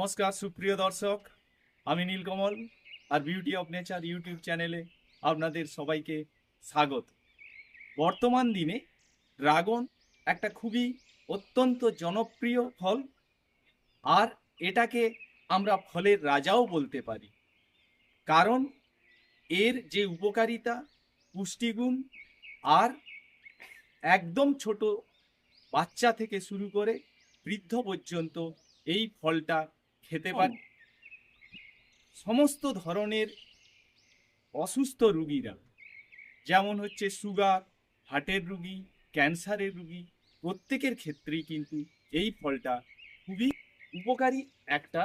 নমস্কার, সুপ্রিয় দর্শক। আমি নীলকমল আর বিউটি অফ নেচার ইউটিউব চ্যানেলে আপনাদের সবাইকে স্বাগত। বর্তমান দিনে ড্রাগন একটা খুবই অত্যন্ত জনপ্রিয় ফল, আর এটাকে আমরা ফলের রাজাও বলতে পারি। কারণ এর যে উপকারিতা, পুষ্টিগুণ, আর একদম ছোট বাচ্চা থেকে শুরু করে বৃদ্ধ পর্যন্ত এই ফলটা খেতে পারে। সমস্ত ধরনের অসুস্থ রুগীরা যেমন হচ্ছে সুগার হার্টের রুগী ক্যান্সারের রুগী প্রত্যেকের ক্ষেত্রেই কিন্তু এই ফলটা খুবই উপকারী একটা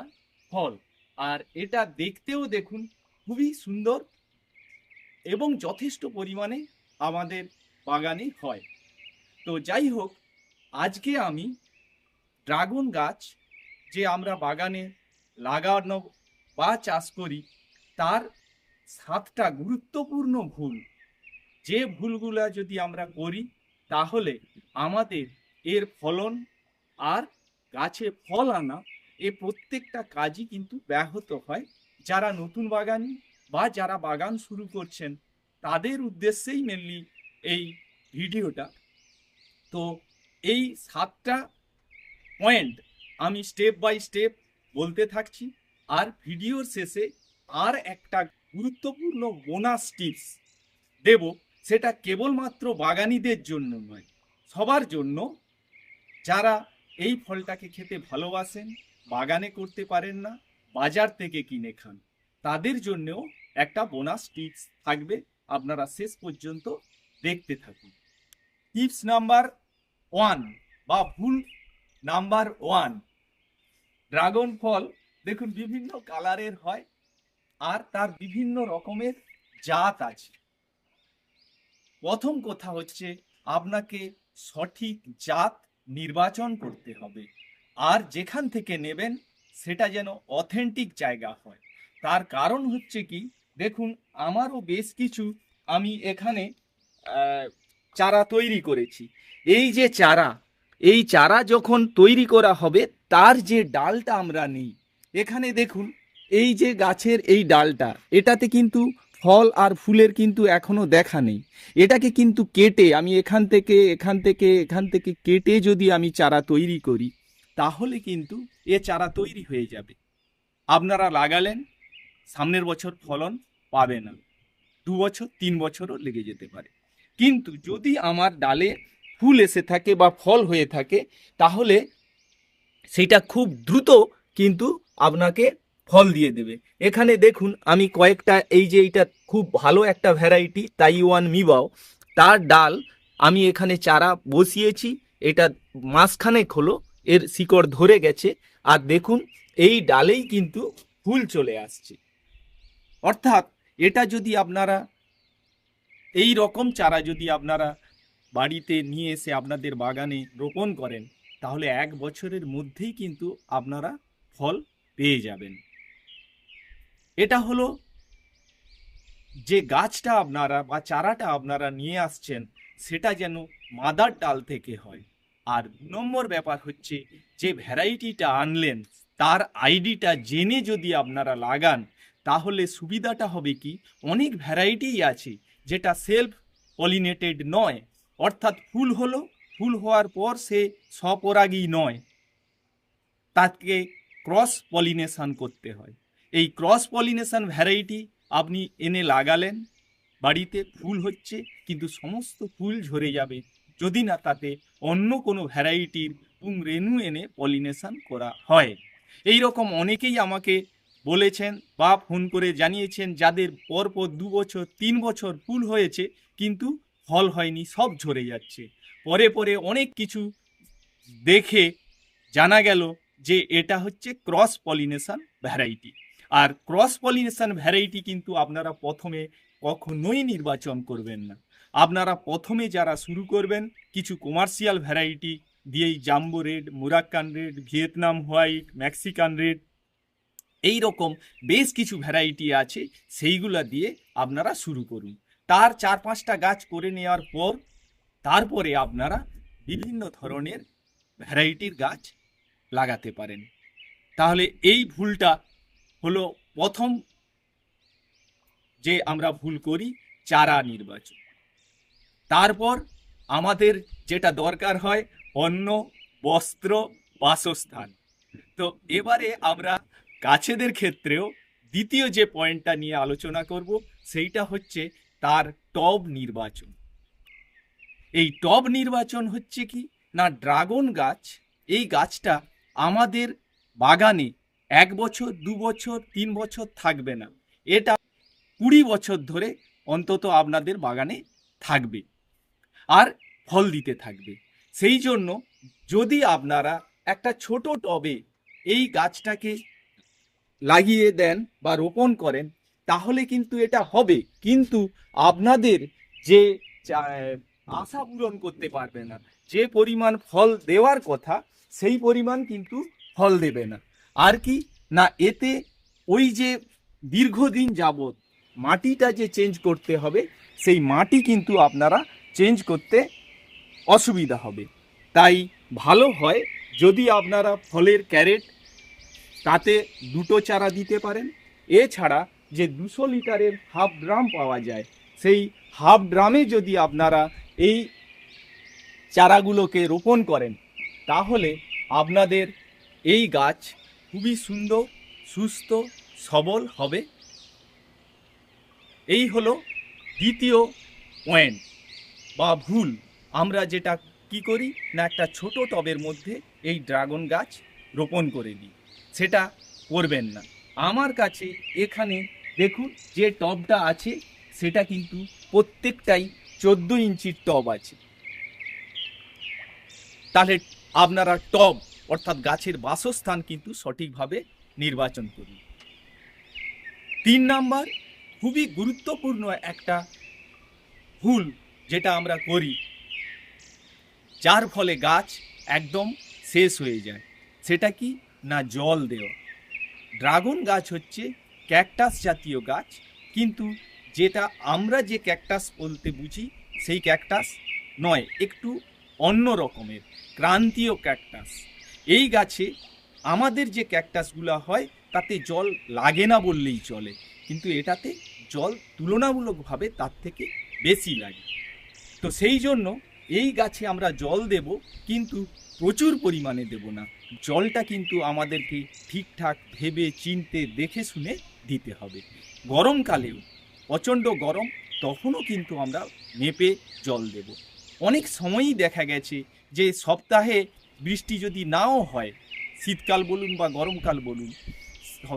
ফল। আর এটা দেখতেও দেখুন খুবই সুন্দর এবং যথেষ্ট পরিমাণে আমাদের বাগানে হয়। তো যাই হোক আজকে আমি ড্রাগন গাছ যে আমরা বাগানে লাগানো বা চাষ করি, তার সাতটা গুরুত্বপূর্ণ ভুল। যে ভুলগুলা যদি আমরা করি, তাহলে আমাদের এর ফলন আর গাছে ফল আনা, এ প্রত্যেকটা কাজই কিন্তু ব্যাহত হয়। যারা নতুন বাগানি বা যারা বাগান শুরু করছেন, তাদের উদ্দেশ্যেই মেনলি এই ভিডিওটা। তো এই সাতটা পয়েন্ট আমি স্টেপ বাই স্টেপ বলতে থাকছি। আর ভিডিওর শেষে আর একটা গুরুত্বপূর্ণ বোনাস টিপস দেব। সেটা কেবলমাত্র বাগানিদের জন্য নয়, সবার জন্য। যারা এই ফলটাকে খেতে ভালোবাসেন, বাগানে করতে পারেন না, বাজার থেকে কিনে খান, তাদের জন্যও একটা বোনাস টিপস থাকবে। আপনারা শেষ পর্যন্ত দেখতে থাকুন। টিপস নাম্বার ওয়ান বা ভুল নাম্বার ওয়ান ড্রাগন ফল দেখুন, বিভিন্ন কালারের হয় আর তার বিভিন্ন রকমের জাত আছে। প্রথম কথা হচ্ছে আপনাকে সঠিক জাত নির্বাচন করতে হবে আর যেখান থেকে নেবেন সেটা যেন অথেন্টিক জায়গা হয়। তার কারণ হচ্ছে কি, দেখুন, আমারও বেশ কিছু আমি এখানে চারা তৈরি করেছি। এই যে চারা এই চারা যখন তৈরি করা হবে, তার যে ডালটা আমরা নিই, এখানে দেখুন, এই যে গাছের এই ডালটা, এটাতে কিন্তু ফল আর ফুলের কিন্তু এখনও দেখা নেই। এটাকে কিন্তু কেটে, আমি এখান থেকে এখান থেকে এখান থেকে কেটে যদি আমি চারা তৈরি করি, তাহলে কিন্তু এ চারা তৈরি হয়ে যাবে। আপনারা লাগালেন, সামনের বছর ফলন পাবে না। দু বছর, তিন বছরও লেগে যেতে পারে। কিন্তু যদি আমার ডালে ফুল এসে থাকে বা ফল হয়ে থাকে, তাহলে সেটা খুব দ্রুত কিন্তু আপনাকে ফল দিয়ে দেবে। এখানে দেখুন, আমি কয়েকটা, এই যে এইটা খুব ভালো একটা ভ্যারাইটি তাইওয়ান মিবাও তার ডাল আমি এখানে চারা বসিয়েছি, এটা মাসখানেক হলো, এর শিকড় ধরে গেছে, আর দেখুন, এই ডালেই কিন্তু ফুল চলে আসছে। অর্থাৎ, এটা যদি আপনারা, এই রকম চারা যদি আপনারা বাড়িতে নিয়ে এসে আপনাদের বাগানে রোপণ করেন, তাহলে এক বছরের মধ্যেই কিন্তু আপনারা ফল পেয়ে যাবেন। এটা হলো যে গাছটা আপনারা বা চারাটা আপনারা নিয়ে আসছেন, সেটা যেন মাদার ডাল থেকে হয়। আর নম্বর ব্যাপার হচ্ছে যে ভ্যারাইটিটা আনলেন, তার আইডিটা জেনে যদি আপনারা লাগান, তাহলে সুবিধাটা হবে কি, অনেক ভ্যারাইটিই আছে, যেটা সেলফ পলিনেটেড নয় অর্থাৎ ফুল হলো, ফুল হওয়ার পর সে স্বপরাগী নয়। তাকে ক্রস পলিনেশন করতে হয়। এই ক্রস পলিনেশন ভ্যারাইটি আপনি এনে লাগালেন, বাড়িতে ফুল হচ্ছে, কিন্তু সমস্ত ফুল ঝরে যাবে। যদি না, তাতে অন্য কোনো ভ্যারাইটির রেণু এনে পলিনেশন করা হয়। এই রকম অনেকেই আমাকে বলেছেন বা ফোন করে জানিয়েছেন, যাদের পরপর দু বছর, তিন বছর ফুল হয়েছে, কিন্তু ফল হয়নি, সব ঝরে যাচ্ছে। পরে পরে অনেক কিছু দেখে জানা গেল যে এটা হচ্ছে ক্রস পলিনেশন ভ্যারাইটি। আর ক্রস পলিনেশন ভ্যারাইটি কিন্তু আপনারা প্রথমে কখনোই নির্বাচন করবেন না। আপনারা প্রথমে যারা শুরু করবেন, কিছু কমার্শিয়াল ভ্যারাইটি দিয়েই jumbo red, Moroccan red, Vietnam white, Mexican red এই রকম বেশ কিছু ভ্যারাইটি আছে, সেইগুলা দিয়ে আপনারা শুরু করুন। তার চার পাঁচটা গাছ করে নেওয়ার পর তারপরে আপনারা বিভিন্ন ধরনের ভ্যারাইটির গাছ লাগাতে পারেন। তাহলে এই ভুলটা হলো প্রথম যে আমরা ভুল করি, চারা নির্বাচন। তারপর আমাদের যেটা দরকার হয় অন্ন, বস্ত্র, বাসস্থান। তো এবারে আমরা গাছেদের ক্ষেত্রেও দ্বিতীয় যে পয়েন্টটা নিয়ে আলোচনা করব, সেইটা হচ্ছে তার টব নির্বাচন। এই টব নির্বাচন হচ্ছে কি? না, ড্রাগন গাছ। এই গাছটা আমাদের বাগানে এক বছর, দু বছর, তিন বছর থাকবে না। এটা কুড়ি বছর ধরে অন্তত আপনাদের বাগানে থাকবে আর ফল দিতে থাকবে। সেই জন্য যদি আপনারা একটা ছোট টবে এই গাছটাকে লাগিয়ে দেন বা রোপণ করেন তাহলে কিন্তু এটা হবে। কিন্তু আপনাদের যে আশা পূরণ করতে পারবে না, যে পরিমাণ ফল দেওয়ার কথা, সেই পরিমাণ কিন্তু ফল দেবে না। আর কি? না, এতে ওই যে দীর্ঘদিন যাবৎ মাটিটা যে চেঞ্জ করতে হবে, সেই মাটি কিন্তু আপনারা চেঞ্জ করতে অসুবিধা হবে। তাই ভালো হয় যদি আপনারা ফলের ক্যারেট তাতে দুটো চারা দিতে পারেন। এছাড়া যে দুশো লিটারের হাফ ড্রাম পাওয়া যায়, সেই হাফ ড্রামে যদি আপনারা এই চারাগুলোকে রোপণ করেন, তাহলে আপনাদের এই গাছ খুবই সুন্দর সুস্থ, সবল হবে। এই হলো দ্বিতীয় পয়েন্ট বা ভুল। আমরা যেটা কি করি না একটা ছোট টবের মধ্যে এই ড্রাগন গাছ রোপণ করে দিই, সেটা করবেন না। আমার কাছে এখানে দেখুন যে টবটা আছে, সেটা কিন্তু প্রত্যেকটাই চোদ্দ ইঞ্চির টব আছে। তাহলে আপনারা টব, অর্থাৎ গাছের বাসস্থান কিন্তু সঠিকভাবে নির্বাচন করুন। তিন নাম্বার, খুবই গুরুত্বপূর্ণ একটা ভুল যেটা আমরা করি, যার ফলে গাছ একদম শেষ হয়ে যায়। সেটা কি? না জল দেওয়া। ড্রাগন গাছ হচ্ছে ক্যাকটাস জাতীয় গাছ, কিন্তু যেটা আমরা যে ক্যাকটাস বলতে বুঝি, সেই ক্যাকটাস নয়, একটু অন্য রকমের, ক্রান্তীয় ক্যাকটাস। এই গাছে আমাদের যে ক্যাকটাসগুলো হয়, তাতে জল লাগে না বললেই চলে, কিন্তু এটাতে জল তুলনামূলকভাবে তার থেকে বেশি লাগে। তো সেই জন্য এই গাছে আমরা জল দেব, কিন্তু প্রচুর পরিমাণে দেব না। জলটা কিন্তু আমাদেরকে ঠিকঠাক ভেবে, চিনতে, দেখে, শুনে দিতে হবে। গরমকালেও প্রচণ্ড গরম, তখনও কিন্তু আমরা মেপে জল দেব। অনেক সময়ই দেখা গেছে যে, সপ্তাহে বৃষ্টি যদি নাও হয়, শীতকাল বলুন বা গরমকাল বলুন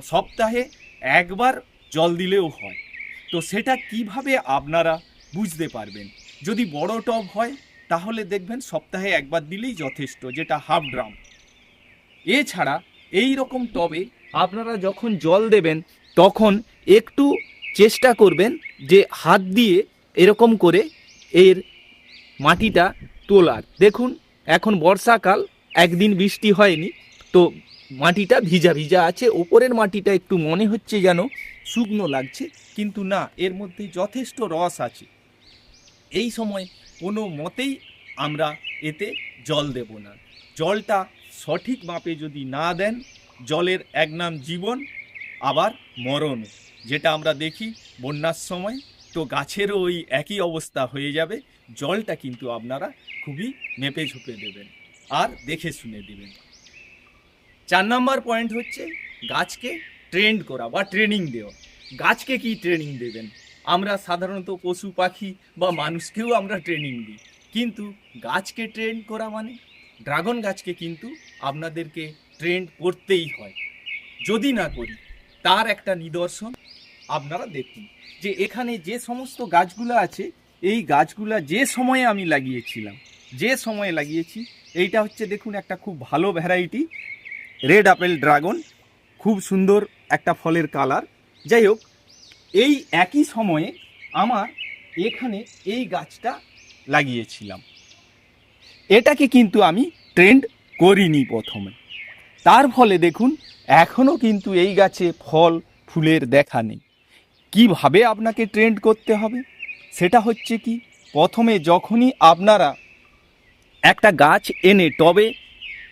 সপ্তাহে একবার জল দিলেও হয়। তো সেটা কীভাবে আপনারা বুঝতে পারবেন? যদি বড় টব হয়, তাহলে দেখবেন সপ্তাহে একবার দিলেই যথেষ্ট, যেটা হাফ ড্রাম। এছাড়া এই রকম টবে আপনারা যখন জল দেবেন, তখন একটু চেষ্টা করবেন যে হাত দিয়ে এরকম করে এর মাটিটা তোলার। দেখুন, এখন বর্ষাকাল, একদিন বৃষ্টি হয়নি, তো মাটিটা ভিজা ভিজা আছে, ওপরের মাটিটা একটু মনে হচ্ছে যেন শুকনো লাগছে, কিন্তু না, এর মধ্যে যথেষ্ট রস আছে। এই সময় কোনো মতেই আমরা এতে জল দেব না। জলটা সঠিক মাপে যদি না দেন, জলের এক নাম জীবন, আবার মরণ। যেটা আমরা দেখি বন্যার সময়, তো গাছেরও ওই একই অবস্থা হয়ে যাবে, জলটা কিন্তু আপনারা খুবই মেপে ঝুপে দেবেন আর দেখে শুনে দেবেন। চার নম্বর পয়েন্ট হচ্ছে গাছকে ট্রেন্ড করা বা ট্রেনিং দেওয়া। গাছকে কি ট্রেনিং দেবেন? আমরা সাধারণত পশু পাখি বা মানুষকেও আমরা ট্রেনিং দিই। কিন্তু গাছকে ট্রেন করা মানে? ড্রাগন গাছকে কিন্তু আপনাদেরকে ট্রেন্ড করতেই হয়। যদি না করি, তার একটা নিদর্শন আপনারা দেখুন যে এখানে যে সমস্ত গাছগুলো আছে, এই গাছগুলা যে সময়ে আমি লাগিয়েছিলাম, যে সময়ে লাগিয়েছি, এইটা হচ্ছে দেখুন একটা খুব ভালো ভ্যারাইটি রেড আপেল ড্রাগন খুব সুন্দর একটা ফলের কালার যাই হোক, এই একই সময়ে আমার এখানে এই গাছটা লাগিয়েছিলাম। এটাকে কিন্তু আমি ট্রেন্ড করিনি প্রথমে। তার ফলে দেখুন এখনও কিন্তু এই গাছে ফল, ফুলের দেখা নেই। কীভাবে আপনাকে ট্রেন্ড করতে হবে? সেটা হচ্ছে কি, প্রথমে যখনই আপনারা একটা গাছ এনে টবে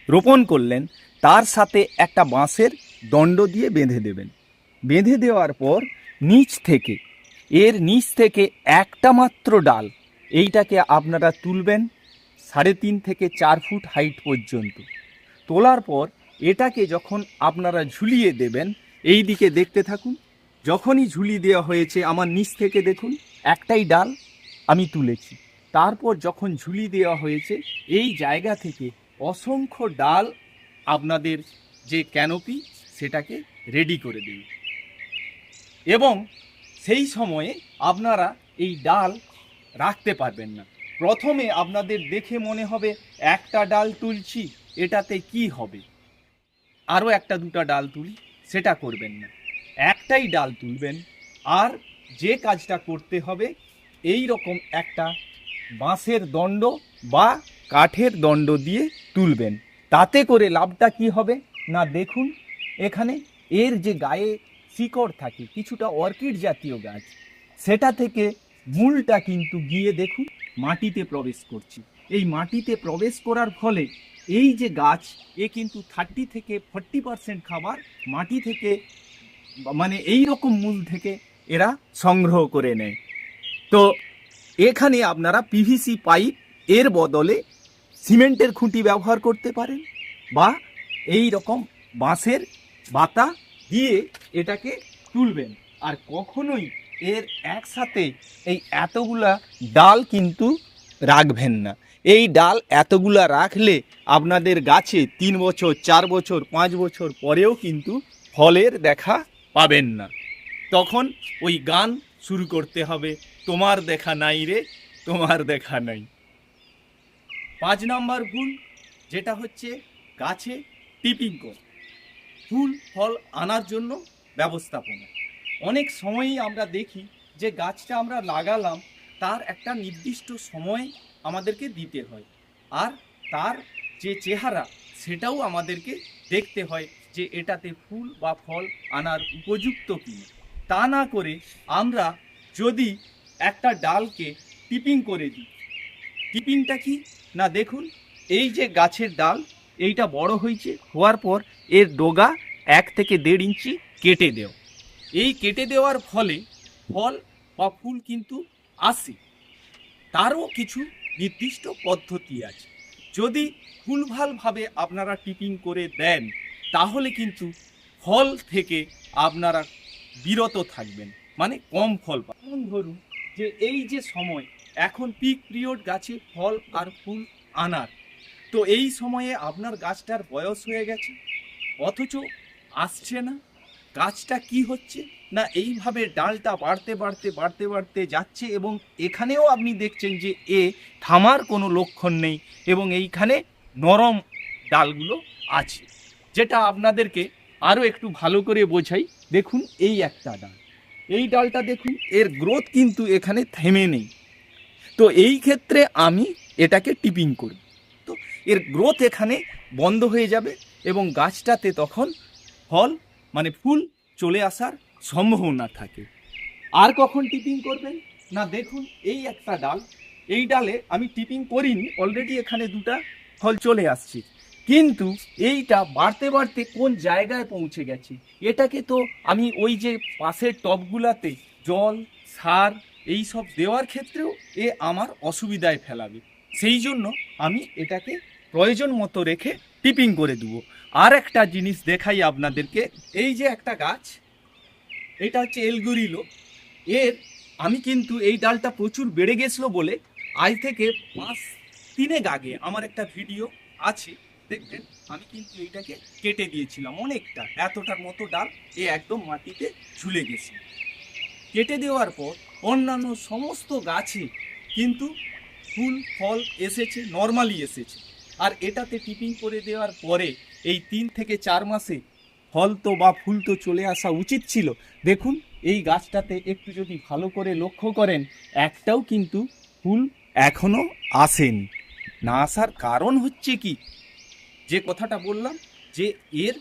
রোপণ করলেন, তার সাথে একটা বাঁশের দণ্ড দিয়ে বেঁধে দেবেন। বেঁধে দেওয়ার পর নিচ থেকে, এর নিচ থেকে একটা মাত্র ডাল, এইটাকে আপনারা তুলবেন সাড়ে তিন থেকে চার ফুট হাইট পর্যন্ত। তোলার পর এটাকে যখন আপনারা ঝুলিয়ে দেবেন, এই দিকে দেখতে থাকুন। যখনই ঝুলি দেওয়া হয়েছে আমার নিচ থেকে দেখুন, একটাই ডাল আমি তুলেছি। তারপর যখন ঝুলি দেওয়া হয়েছে, এই জায়গা থেকে অসংখ্য ডাল আপনাদের যে ক্যানোপি, সেটাকে রেডি করে দিন। এবং সেই সময়ে আপনারা এই ডাল রাখতে পারবেন না। প্রথমে আপনাদের দেখে মনে হবে একটা ডাল তুলছি, এটাতে কি হবে? আরও একটা দুটা ডাল তুলি, সেটা করবেন না। একটাই ডাল তুলবেন, আর যে কাজটা করতে হবে, এই রকম একটা বাঁশের দণ্ড বা কাঠের দণ্ড দিয়ে তুলবেন। তাতে করে লাভটা কি হবে? না, দেখুন, এখানে এর যে গায়ে শিকড় থাকে, কিছুটা অর্কিড জাতীয় গাছ, সেটা থেকে মূলটা কিন্তু গিয়ে দেখুন, মাটিতে প্রবেশ করছি। এই মাটিতে প্রবেশ করার ফলে এই যে গাছ, এ কিন্তু থার্টি থেকে ফর্টি পার্সেন্ট খাবার মাটি থেকে মানে এই রকম মূল থেকে এরা সংগ্রহ করে নেয়। তো এখানে আপনারা পিভিসি পাইপ, এর বদলে সিমেন্টের খুঁটি ব্যবহার করতে পারেন বা এই রকম বাঁশের বাতা দিয়ে এটাকে তুলবেন। আর কখনোই এর একসাথে এই এতগুলা ডাল কিন্তু রাখবেন না। এই ডাল এতগুলা রাখলে আপনাদের গাছে তিন বছর, চার বছর, পাঁচ বছর পরেও কিন্তু ফলের দেখা পাবেন না। তখন ওই গান শুরু করতে হবে, তোমার দেখা নাই রে, তোমার দেখা নাই। পাঁচ নাম্বার ভুল, যেটা হচ্ছে গাছে টিপিং কর। ফুল, ফল আনার জন্য ব্যবস্থাপনা। অনেক সময়ই আমরা দেখি যে গাছটা আমরা লাগালাম, তার একটা নির্দিষ্ট সময় আমাদেরকে দিতে হয়। আর তার যে চেহারা, সেটাও আমাদেরকে দেখতে হয় যে এটাতে ফুল বা ফল আনার উপযুক্ত কি। তা না করে আমরা যদি একটা ডালকে টিপিং করে দিই, টিপিংটা কি? না, দেখুন, এই যে গাছের ডাল, এইটা বড় হয়েছে, হওয়ার পর এর ডোগা এক থেকে দেড় ইঞ্চি কেটে দেও এই কেটে দেওয়ার ফলে ফল বা ফুল কিন্তু আসে। তারও কিছু নির্দিষ্ট পদ্ধতি আছে। যদি ভুলভালভাবে আপনারা টিপিং করে দেন, তাহলে কিন্তু ফল থেকে আপনারা বিরত থাকবেন মানে কম ফল পাবেন ধরুন যে এই যে সময়, এখন পিক পিরিয়ড গাছে ফল আর ফুল আনার। তো এই সময়ে আপনার গাছটার বয়স হয়ে গেছে, অথচ আসছে না। গাছটা কি হচ্ছে? না এইভাবে ডালটা বাড়তে বাড়তে বাড়তে বাড়তে যাচ্ছে এবং এখানেও আপনি দেখছেন যে এ থামার কোনো লক্ষণ নেই এবং এইখানে নরম ডালগুলো আছে। যেটা আপনাদেরকে আরও একটু ভালো করে বোঝাই। দেখুন এই একটা ডাল। এই ডালটা দেখুন, এর গ্রোথ কিন্তু এখানে থেমে নেই। তো এই ক্ষেত্রে আমি এটাকে টিপিং করি। তো এর গ্রোথ এখানে বন্ধ হয়ে যাবে এবং গাছটাতে তখন ফল মানে ফুল চলে আসার সম্ভাবনা থাকে। আর কখন টিপিং করবেন? না, দেখুন, এই একটা ডাল। এই ডালে আমি টিপিং করিনি অলরেডি এখানে দুটা ফল চলে আসছে। কিন্তু এইটা বাড়তে বাড়তে কোন জায়গায় পৌঁছে গেছে? এটাকে তো আমি ওই যে পাশের টবগুলাতে জল, সার, এই সব দেওয়ার ক্ষেত্রেও এ আমার অসুবিধায় ফেলাবে। সেই জন্য আমি এটাকে প্রয়োজন মতো রেখে টিপিং করে দেবো। আর একটা জিনিস দেখাই আপনাদেরকে। এই যে একটা গাছ, এটা হচ্ছে এলগুরিলো। এর, আমি কিন্তু এই ডালটা প্রচুর বেড়ে গেছিল বলে আজ থেকে মাস তিনেক আগে আমার একটা ভিডিও আছে, দেখবেন? আমি কিন্তু এইটাকে কেটে দিয়েছিলাম অনেকটা, এতটার মতো ডাল এ একদম মাটিতে ঝুলে গেছে। কেটে দেওয়ার পর অন্যান্য সমস্ত গাছে কিন্তু ফুল, ফল এসেছে, নর্মালি এসেছে। আর এটাতে টিপিং করে দেওয়ার পরে এই তিন থেকে চার মাসে ফল তো বা ফুল তো চলে আসা উচিত ছিল। দেখুন, এই গাছটাতে একটু যদি ভালো করে লক্ষ্য করেন, একটাও কিন্তু ফুল এখনও আসেনি। না আসার কারণ হচ্ছে কি? যে কথাটা বললাম, যে এর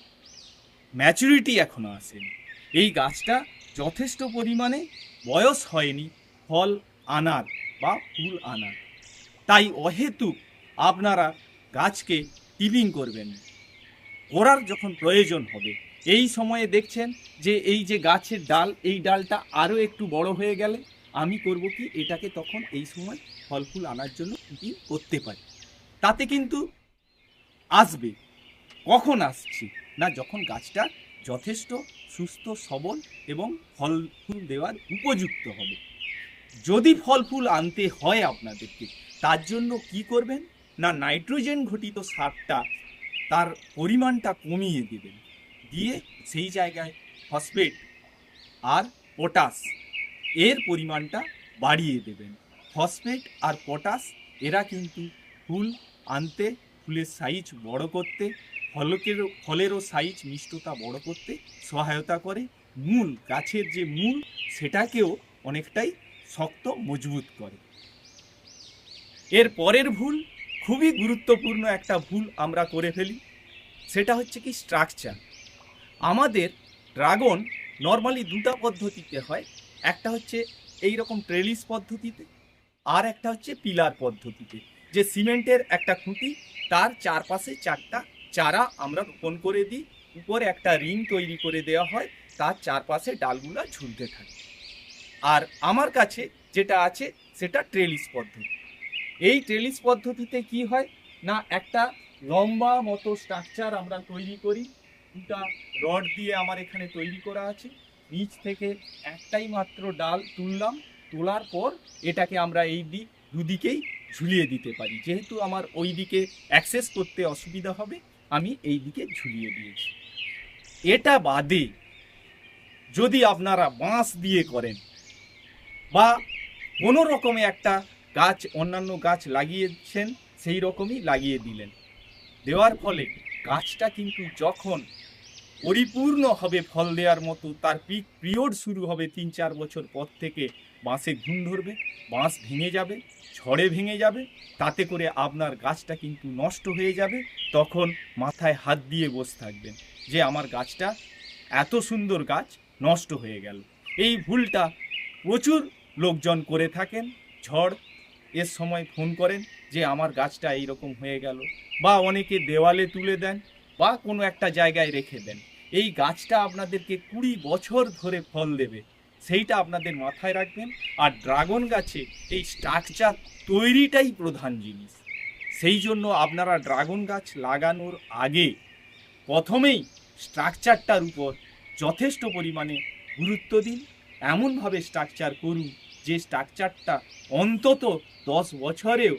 ম্যাচুরিটি এখনও আসেনি। এই গাছটা যথেষ্ট পরিমাণে বয়স হয়নি ফল আনার বা ফুল আনার। তাই অহেতুক আপনারা গাছকে টিলিং করবেন। করার যখন প্রয়োজন হবে, এই সময়ে দেখছেন যে এই যে গাছের ডাল, এই ডালটা আরও একটু বড় হয়ে গেলে আমি করব কি? এটাকে তখন এই সময় ফল ফুল আনার জন্য কি করতে পারি। তাতে কিন্তু আসবে। কখন আসছি? না, যখন গাছটা যথেষ্ট, সুস্থ, সবল এবং ফল ফুল দেওয়ার উপযুক্ত হবে। যদি ফল ফুল আনতে হয় আপনাদেরকে, তার জন্য কি করবেন? না নাইট্রোজেন ঘটিত সারটা তার পরিমাণটা কমিয়ে দেবেন দিয়ে সেই জায়গায় ফসফেট আর পটাশ এর পরিমাণটা বাড়িয়ে দেবেন। ফসফেট আর পটাশ এরা কিন্তু ফুল আনতে, ফুলের সাইজ বড় করতে ফলকেরও ফলেরও সাইজ, মিষ্টতা বড় করতে সহায়তা করে। মূল, গাছের যে মূল সেটাকেও অনেকটাই শক্ত, মজবুত করে। এর পরের ভুল খুবই গুরুত্বপূর্ণ একটা ভুল আমরা করে ফেলি। সেটা হচ্ছে কি স্ট্রাকচার আমাদের ড্রাগন নর্মালি দুটা পদ্ধতিতে হয়। একটা হচ্ছে এই রকম ট্রেলিস পদ্ধতিতে, আর একটা হচ্ছে পিলার পদ্ধতিতে। যে সিমেন্টের একটা খুঁটি, তার চারপাশে চারটা চারা আমরা রোপণ করে দিই। উপরে একটা রিং তৈরি করে দেওয়া হয়, তার চারপাশে ডালগুলা ঝুলতে থাকে। আর আমার কাছে যেটা আছে, সেটা ট্রেলিস পদ্ধতি। এই ট্রেলিস পদ্ধতিতে কি হয়? না, একটা লম্বা মতো স্ট্রাকচার আমরা তৈরি করি। দুটা রড দিয়ে আমার এখানে তৈরি করা আছে। নিচ থেকে একটাই মাত্র ডাল তুললাম। তোলার পর এটাকে আমরা এই দিক দুদিকেই ঝুলিয়ে দিতে পারি। যেহেতু আমার ওই দিকে অ্যাক্সেস করতে অসুবিধা হবে, আমি এই দিকে ঝুলিয়ে দিয়েছি। এটা বাদে যদি আপনারা বাঁশ দিয়ে করেন বা কোনো রকমে একটা গাছ, অন্যান্য গাছ লাগিয়েছেন, সেই রকমই লাগিয়ে দিলেন। দেওয়ার ফলে গাছটা কিন্তু যখন পরিপূর্ণ হবে ফল দেওয়ার মতো, তার পিক পিরিয়ড শুরু হবে তিন চার বছর পর থেকে বাঁশে ঘুম ধরবে, বাঁশ ভেঙে যাবে, ঝড়ে ভেঙে যাবে, তাতে করে আপনার গাছটা কিন্তু নষ্ট হয়ে যাবে, তখন মাথায় হাত দিয়ে বসে থাকবেন যে আমার গাছটা এত সুন্দর গাছ নষ্ট হয়ে গেল। এই ভুলটা প্রচুর লোকজন করে থাকেন, ঝড় এর সময় ফোন করেন যে আমার গাছটা এই রকম হয়ে গেল। বা অনেকে দেওয়ালে তুলে দেন বা কোনো একটা জায়গায় রেখে দেন। এই গাছটা আপনাদেরকে কুড়ি বছর ধরে ফল দেবে। সেইটা আপনাদের মাথায় রাখবেন। আর ড্রাগন গাছে এই স্ট্রাকচার তৈরিটাই প্রধান জিনিস। সেই জন্য আপনারা ড্রাগন গাছ লাগানোর আগে প্রথমেই স্ট্রাকচারটার উপর যথেষ্ট পরিমাণে গুরুত্ব দিন। এমনভাবে স্ট্রাকচার করুন যে স্ট্রাকচারটা অন্তত দশ বছরেও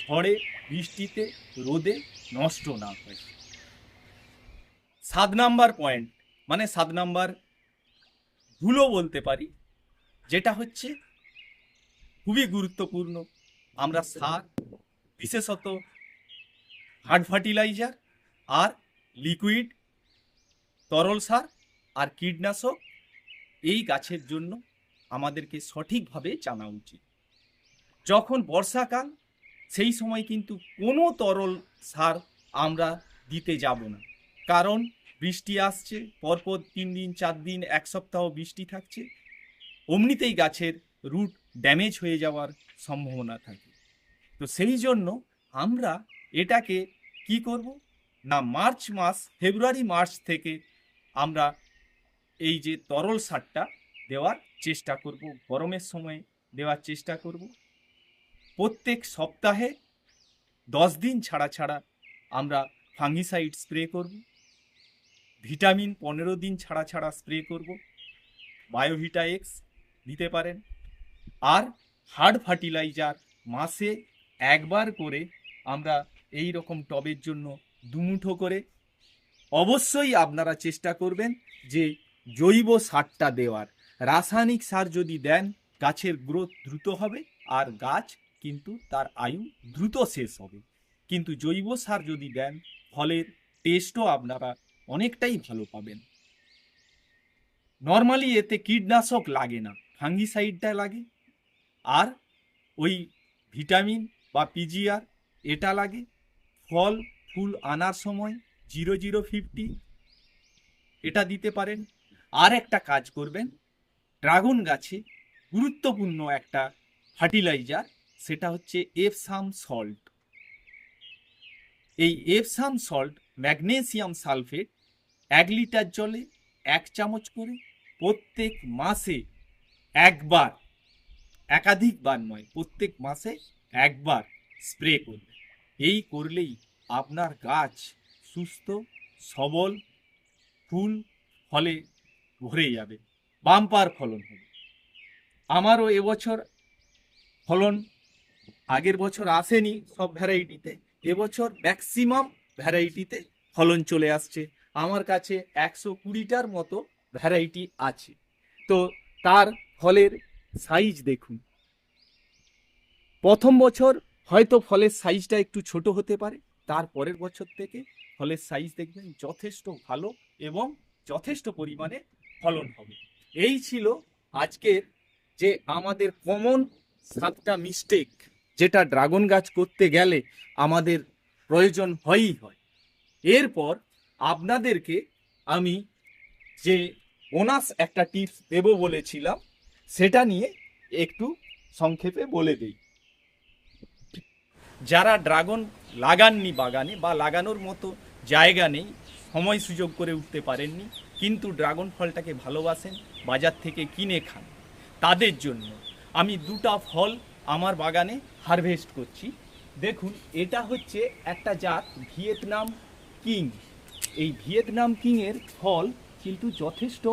ঝড়ে, বৃষ্টিতে, রোদে নষ্ট না হয়। সাত নাম্বার পয়েন্ট মানে সাত নাম্বার ভুলও বলতে পারি, যেটা হচ্ছে খুবই গুরুত্বপূর্ণ। আমরা সার, বিশেষত হার্ড ফার্টিলাইজার আর লিকুইড, তরল সার আর কীটনাশক এই গাছের জন্য আমাদেরকে সঠিকভাবে জানা উচিত। যখন বর্ষাকাল, সেই সময় কিন্তু কোনো তরল সার আমরা দিতে যাব না। কারণ বৃষ্টি আসছে, পরপর তিন দিন, চার দিন, এক সপ্তাহ বৃষ্টি থাকছে। অমনিতেই গাছের রুট ড্যামেজ হয়ে যাওয়ার সম্ভাবনা থাকে। তো সেই জন্য আমরা এটাকে কি করব? না, মার্চ মাস, ফেব্রুয়ারি মার্চ থেকে আমরা এই যে তরল সারটা দেওয়ার চেষ্টা করব। গরমের সময় দেওয়ার চেষ্টা করব। প্রত্যেক সপ্তাহে দশ দিন ছাড়া ছাড়া আমরা ফাঙ্গিসাইড স্প্রে করব। ভিটামিন পনেরো দিন ছাড়া ছাড়া স্প্রে করব। বায়োভিটা এক্স দিতে পারেন। আর হার্ড ফার্টিলাইজার মাসে একবার করে আমরা এই রকম টবের জন্য দুমুঠো করে অবশ্যই আপনারা চেষ্টা করবেন যে জৈব সারটা দেওয়ার। রাসায়নিক সার যদি দেন, গাছের গ্রোথ দ্রুত হবে আর গাছ কিন্তু তার আয়ু দ্রুত শেষ হবে। কিন্তু জৈব সার যদি দেন, ফলের টেস্টও আপনারা অনেকটাই ভালো পাবেন। নর্মালি এতে কীটনাশক লাগে না ফাঙ্গিসাইডটা লাগে। আর ওই ভিটামিন বা পিজিআর এটা লাগে। ফল, ফুল আনার সময় জিরো জিরো ফিফটি এটা দিতে পারেন। আর একটা কাজ করবেন ড্রাগন গাছে গুরুত্বপূর্ণ একটা ফার্টিলাইজার, সেটা হচ্ছে এফসাম সল্ট। এই এফসাম সল্ট ম্যাগনেসিয়াম সালফেট এক লিটার জলে এক চামচ করে প্রত্যেক মাসে একবার, একাধিকবার নয়, প্রত্যেক মাসে একবার স্প্রে করবে। এই করলেই আপনার গাছ সুস্থ, সবল, ফুল ফলে ভরে যাবে। বাম্পার ফলন হবে। আমারও এবছর ফলন আগের বছর আসেনি সব ভ্যারাইটিতে। এবছর ম্যাক্সিমাম ভ্যারাইটিতে ফলন চলে আসছে। আমার কাছে একশো কুড়িটার মতো ভ্যারাইটি আছে। তো তার ফলের সাইজ দেখুন। প্রথম বছর হয়তো ফলের সাইজটা একটু ছোট হতে পারে। তার পরের বছর থেকে ফলের সাইজ দেখবেন যথেষ্ট ভালো এবং যথেষ্ট পরিমাণে ফলন হবে। এই ছিল আজকের যে আমাদের কমন সাতটা মিস্টেক যেটা ড্রাগন গাছ করতে গেলে আমাদের প্রয়োজন হয়ই হয়। এরপর আপনাদেরকে আমি যে বোনাস একটা টিপস দেব বলেছিলাম, সেটা নিয়ে একটু সংক্ষেপে বলে দিই। যারা ড্রাগন লাগাননি বাগানে বা লাগানোর মতো জায়গা নেই, সময় সুযোগ করে উঠতে পারেননি, কিন্তু ড্রাগন ফলটাকে ভালোবাসেন বাজার থেকে কিনে খান। তাদের জন্য আমি দুটা ফল আমার বাগানে হারভেস্ট করছি। দেখুন, এটা হচ্ছে একটা জাত ভিয়েতনাম কিং। এই ভিয়েতনাম কিংয়ের ফল কিন্তু যথেষ্ট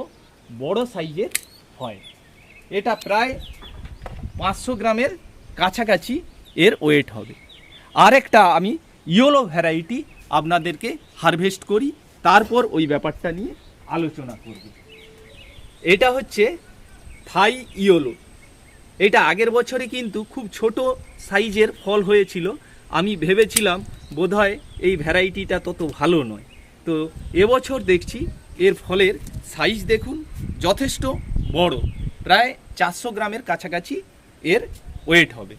বড় সাইজের হয়। এটা প্রায় পাঁচশো গ্রামের কাছাকাছি এর ওয়েট হবে। আরেকটা আমি ইয়োলো ভ্যারাইটি আপনাদেরকে হারভেস্ট করি, তারপর ওই ব্যাপারটা নিয়ে আলোচনা করব। এটা হচ্ছে থাই ইয়োলো। এটা আগের বছরে কিন্তু খুব ছোট সাইজের ফল হয়েছিল। আমি ভেবেছিলাম, বোধহয় এই ভ্যারাইটিটা তত ভালো নয়। তো এবছর দেখছি এর ফলের সাইজ দেখুন, যথেষ্ট বড়। প্রায় চারশো গ্রামের কাছাকাছি এর ওয়েট হবে।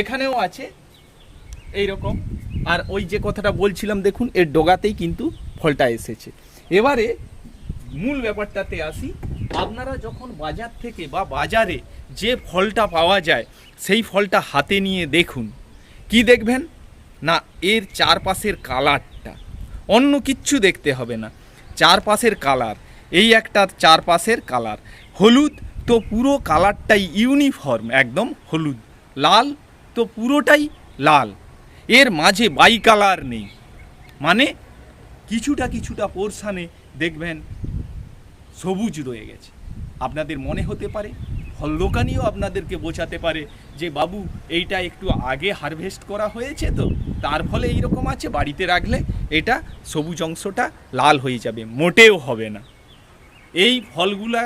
এখানেও আছে এই রকম আর ওই যে কথাটা বলছিলাম, দেখুন, এর ডগাতেই কিন্তু ফলটা এসেছে। এবারে মূল ব্যাপারটাতে আসি, আপনারা যখন বাজার থেকে বা বাজারে যে ফলটা পাওয়া যায়, সেই ফলটা হাতে নিয়ে দেখুন। কি দেখবেন? না, এর চারপাশের কালারটা। অন্য কিচ্ছু দেখতে হবে না। চারপাশের কালার, এই একটা চারপাশের কালার। হলুদ তো পুরো কালারটাই ইউনিফর্ম, একদম হলুদ। লাল তো পুরোটাই লাল। এর মাঝে বাই কালার নেই। মানে কিছুটা কিছুটা পোর্শানে দেখবেন সবুজ রয়ে গেছে। আপনাদের মনে হতে পারে ফল দোকানিও আপনাদেরকে বোঝাতে পারে যে, বাবু, এইটা একটু আগে হারভেস্ট করা হয়েছে তো, তার ফলে এইরকম আছে, বাড়িতে রাখলে এটা সবুজ অংশটা লাল হয়ে যাবে, মোটেও হবে না। এই ফলগুলা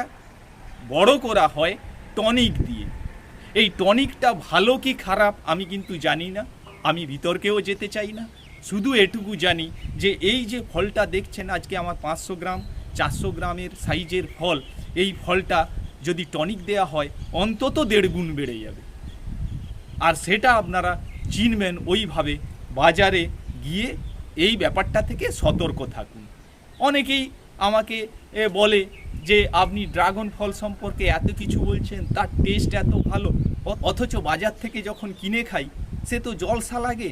বড় করা হয় টনিক দিয়ে। এই টনিকটা ভালো কি খারাপ আমি কিন্তু জানি না, আমি বিতর্কেও যেতে চাই না। শুধু এটুকু জানি যে, এই যে ফলটা দেখছেন আজকে আমার পাঁচশো গ্রাম চারশো গ্রামের সাইজের ফল, এই ফলটা যদি টনিক দেয়া হয়, অন্তত দেড় গুণ বেড়ে যাবে। আর সেটা আপনারা চিনবেন ওইভাবে বাজারে গিয়ে এই ব্যাপারটা থেকে সতর্ক থাকুন। অনেকেই আমাকে বলে যে, আপনি ড্রাগন ফল সম্পর্কে এত কিছু বলছেন, তার টেস্ট এত ভালো। অথচ বাজার থেকে যখন কিনে খাই, সে তো জলসা লাগে।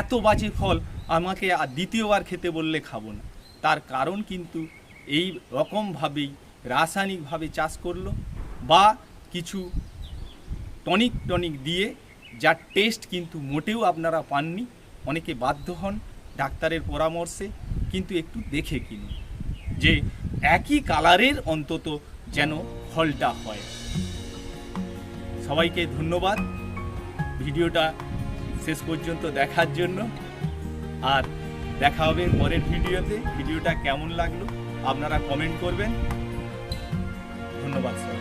এত বাজে ফল আমাকে আর দ্বিতীয়বার খেতে বললে খাব না। তার কারণ কিন্তু এই রকমভাবেই রাসায়নিকভাবে চাষ করল বা কিছু টনিক টনিক দিয়ে যার টেস্ট কিন্তু মোটেও আপনারা পাননি। অনেকে বাধ্য হন ডাক্তারের পরামর্শে কিন্তু একটু দেখে কিনুন যে একই কালারের অন্তত যেন ফলটা হয়। সবাইকে ধন্যবাদ। ভিডিওটা শেষ পর্যন্ত দেখার জন্য। আর দেখা হবে পরের ভিডিওতে। ভিডিওটা কেমন লাগল? আপনারা কমেন্ট করবেন। ধন্যবাদ সবাই